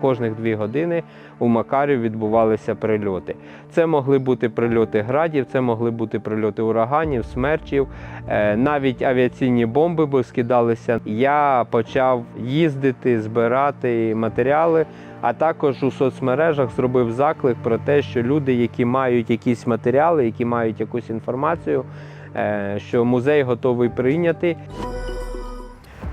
кожних дві години у Макарів відбувалися прильоти. Це могли бути прильоти градів, це могли бути прильоти ураганів, смерчів, е, навіть авіаційні бомби бо скидалися. Я почав їздити, збирати матеріали. А також у соцмережах зробив заклик про те, що люди, які мають якісь матеріали, які мають якусь інформацію, е, що музей готовий прийняти.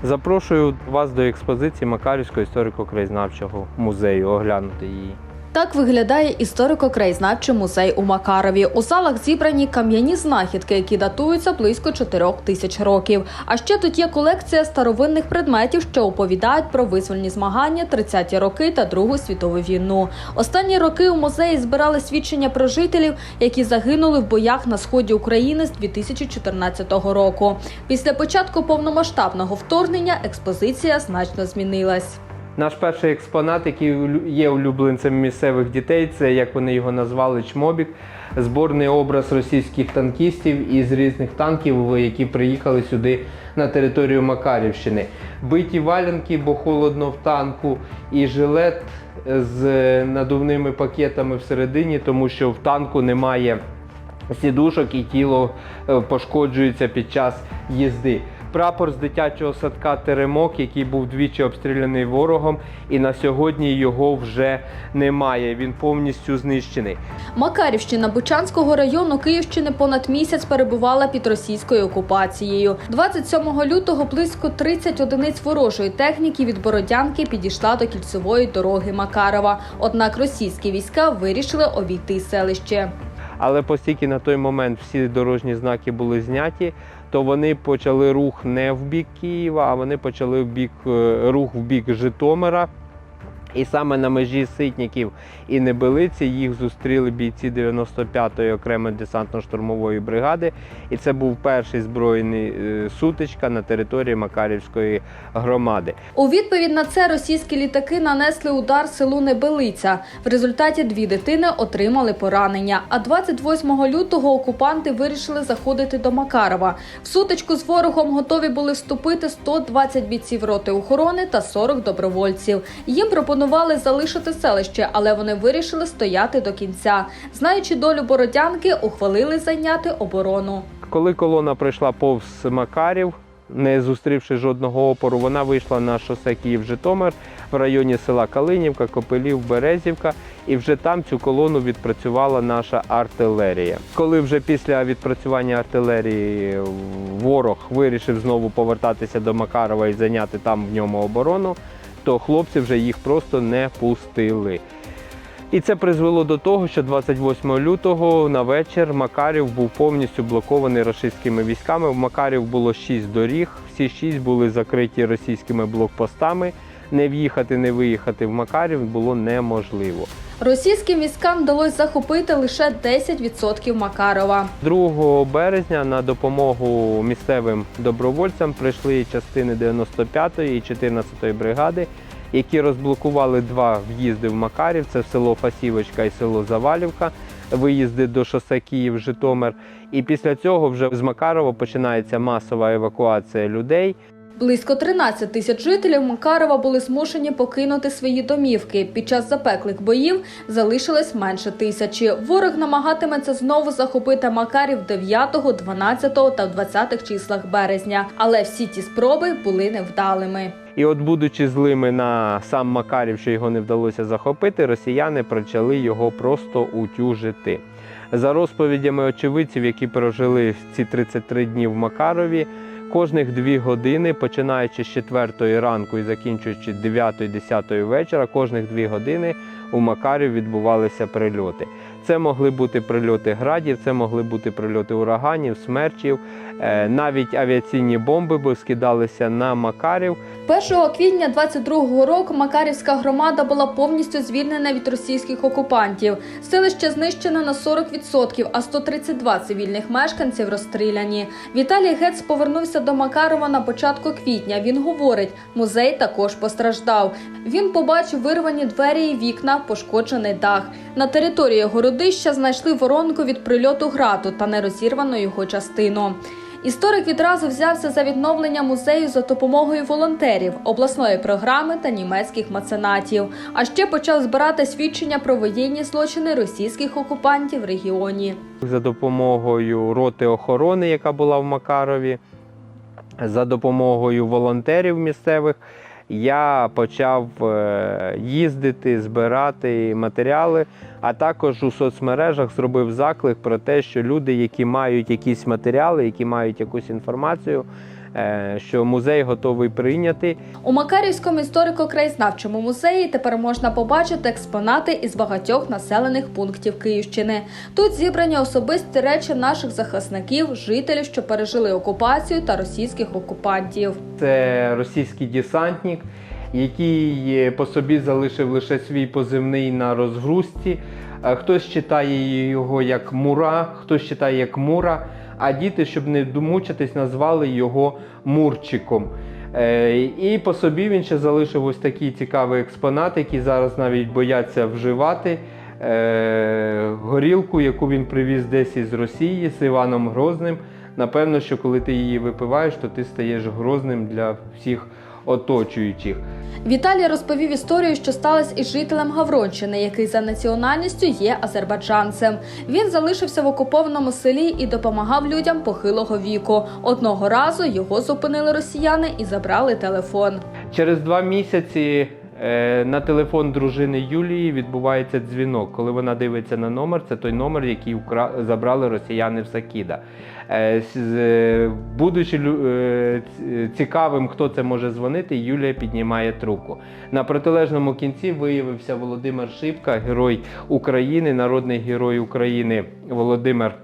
Запрошую вас до експозиції Макарівського історико-краєзнавчого музею оглянути її. Так виглядає історико-краєзнавчий музей у Макарові. У залах зібрані кам'яні знахідки, які датуються близько 4 тисяч років. А ще тут є колекція старовинних предметів, що оповідають про визвольні змагання 30-ті роки та Другу світову війну. Останні роки у музеї збирали свідчення про жителів, які загинули в боях на сході України з 2014 року. Після початку повномасштабного вторгнення експозиція значно змінилась. Наш перший експонат, який є улюбленцем місцевих дітей, це як вони його назвали Чмобік, зборний образ російських танкістів із різних танків, які приїхали сюди на територію Макарівщини. Биті валянки, бо холодно в танку, і жилет з надувними пакетами всередині, тому що в танку немає сідушок і тіло е, пошкоджується під час їзди. Прапор з дитячого садка Теремок, який був двічі обстріляний ворогом, і на сьогодні його вже немає. Він повністю знищений. Макарівщина Бучанського району Київщини понад місяць перебувала під російською окупацією. 27 лютого близько 30 одиниць ворожої техніки від Бородянки підійшла до кільцевої дороги Макарова. Однак російські війська вирішили обійти селище. Але оскільки на той момент всі дорожні знаки були зняті, то вони почали рух не в бік Києва, а вони почали в бік, е, рух в бік Житомира. І саме на межі Ситників і Небелиці їх зустріли бійці 95-ї окремої десантно-штурмової бригади. І це був перший збройний е, сутичка на території Макарівської громади. У відповідь на це російські літаки нанесли удар селу Небелиця. В результаті дві дитини отримали поранення. А 28 лютого окупанти вирішили заходити до Макарова. В сутичку з ворогом готові були вступити 120 бійців роти охорони та 40 добровольців. Їм пропонували залишити селище, але вони вирішили стояти до кінця. Знаючи долю бородянки, ухвалили зайняти оборону. Коли колона пройшла повз Макарів, не зустрівши жодного опору, вона вийшла на шосе Київ-Житомир в районі села Калинівка, Копилів, Березівка, і вже там цю колону відпрацювала наша артилерія. Коли вже після відпрацювання артилерії ворог вирішив знову повертатися до Макарова і зайняти там в ньому оборону, то хлопці вже їх просто не пустили. І це призвело до того, що 28 лютого на вечір Макарів був повністю блокований російськими військами. В Макарів було 6 доріг, всі 6 були закриті російськими блокпостами. Не в'їхати, не виїхати в Макарів було неможливо. Російським військам вдалося захопити лише 10% Макарова. 2 березня на допомогу місцевим добровольцям прийшли частини 95-ї і 14-ї бригади, які розблокували два в'їзди в Макарів. Це село Фасівочка і село Завалівка, виїзди до шосе Київ-Житомир. І після цього вже з Макарова починається масова евакуація людей. Близько 13 тисяч жителів Макарова були змушені покинути свої домівки. Під час запеклих боїв залишилось менше тисячі. Ворог намагатиметься знову захопити Макарів 9, 12 та 20 числах березня. Але всі ті спроби були невдалими. І от, будучи злими на сам Макарів, що його не вдалося захопити, росіяни почали його просто утюжити. За розповідями очевидців, які прожили ці 33 дні в Макарові, кожних дві години, починаючи з 4 ранку і закінчуючи 9-10 вечора, кожних дві години у Макарів відбувалися прильоти. Це могли бути прильоти градів, це могли бути прильоти ураганів, смерчів, Е, навіть авіаційні бомби бо скидалися на Макарів. 1 квітня 22 року Макарівська громада була повністю звільнена від російських окупантів. Селище знищено на 40%, а 132 цивільних мешканців розстріляні. Віталій Гец повернувся до Макарова на початку квітня. Він говорить, музей також постраждав. Він побачив вирвані двері і вікна, пошкоджений дах. На території городища знайшли воронку від прильоту граду та нерозірвану його частину. Історик відразу взявся за відновлення музею за допомогою волонтерів, обласної програми та німецьких меценатів. А ще почав збирати свідчення про воєнні злочини російських окупантів в регіоні. За допомогою роти охорони, яка була в Макарові, за допомогою волонтерів місцевих, я почав е, їздити, збирати матеріали, а також у соцмережах зробив заклик про те, що люди, які мають якісь матеріали, які мають якусь інформацію, що музей готовий прийняти. У Макарівському історико-краєзнавчому музеї тепер можна побачити експонати із багатьох населених пунктів Київщини. Тут зібрані особисті речі наших захисників, жителів, що пережили окупацію та російських окупантів. Це російський десантник, який по собі залишив лише свій позивний на розгрузці. Е, Хтось читає його як Мура, хтось читає як Мура, а діти, щоб не домучитись, назвали його Мурчиком. Е, І по собі він ще залишив ось такий цікавий експонат, який зараз навіть бояться вживати. Е, Горілку, яку він привіз десь із Росії з Іваном Грозним. Напевно, що коли ти її випиваєш, то ти стаєш грозним для всіх оточуючих. Віталій розповів історію, що сталася із жителем Гавронщини, який за національністю є азербайджанцем. Він залишився в окупованому селі і допомагав людям похилого віку. Одного разу його зупинили росіяни і забрали телефон. Через два місяці на телефон дружини Юлії відбувається дзвінок. Коли вона дивиться на номер, це той номер, який забрали росіяни в Сакіда. Е, е, Будучи е, цікавим, хто це може дзвонити, Юлія піднімає трубку. На протилежному кінці виявився Володимир Шипка, герой України, народний герой України Володимир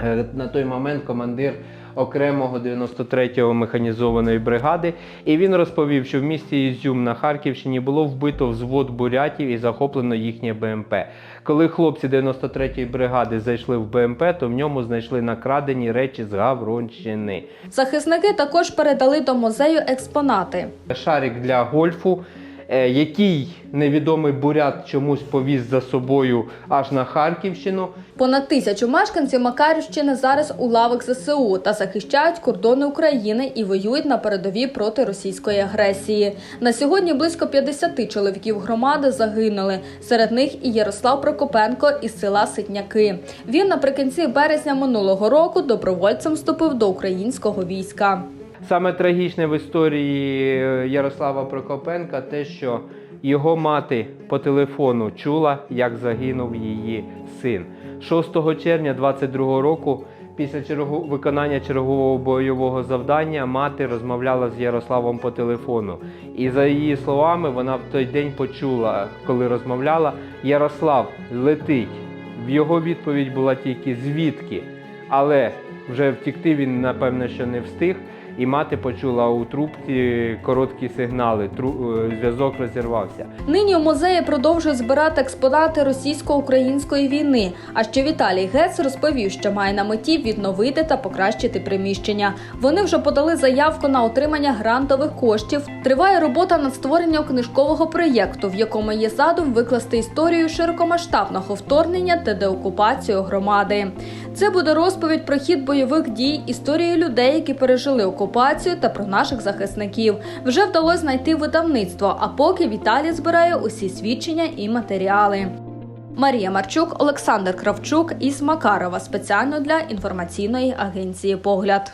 Е, на той момент командир окремого 93-го механізованої бригади. І він розповів, що в місті Ізюм на Харківщині було вбито взвод бурятів і захоплено їхнє БМП. Коли хлопці 93-ї бригади зайшли в БМП, то в ньому знайшли накрадені речі з Гавронщини. Захисники також передали до музею експонати. Шарик для гольфу, який невідомий бурят чомусь повіз за собою аж на Харківщину. Понад тисячу мешканців Макарівщини зараз у лавах ЗСУ та захищають кордони України і воюють на передовій проти російської агресії. На сьогодні близько 50 чоловіків громади загинули. Серед них і Ярослав Прокопенко із села Ситняки. Він наприкінці березня минулого року добровольцем вступив до українського війська. Саме трагічне в історії е, Ярослава Прокопенка те, що його мати по телефону чула, як загинув її син. 6 червня 22 року, після чергу- виконання чергового бойового завдання, мати розмовляла з Ярославом по телефону. І за її словами, вона в той день почула, коли розмовляла, Ярослав летить. В його відповідь була тільки звідки. Але вже втікти він, напевно, що не встиг. І мати почула у трубці короткі сигнали. Тру- е, Зв'язок розірвався. Нині у музеї продовжують збирати експонати російсько-української війни. А ще Віталій Гец розповів, що має на меті відновити та покращити приміщення. Вони вже подали заявку на отримання грантових коштів. Триває робота над створенням книжкового проєкту, в якому є задум викласти історію широкомасштабного вторгнення та деокупацію громади. Це буде розповідь про хід бойових дій, історії людей, які пережили окупацію, та про наших захисників. Вже вдалося знайти видавництво. А поки Віталій збирає усі свідчення і матеріали. Марія Марчук, Олександр Кравчук із Макарова спеціально для інформаційної агенції Погляд.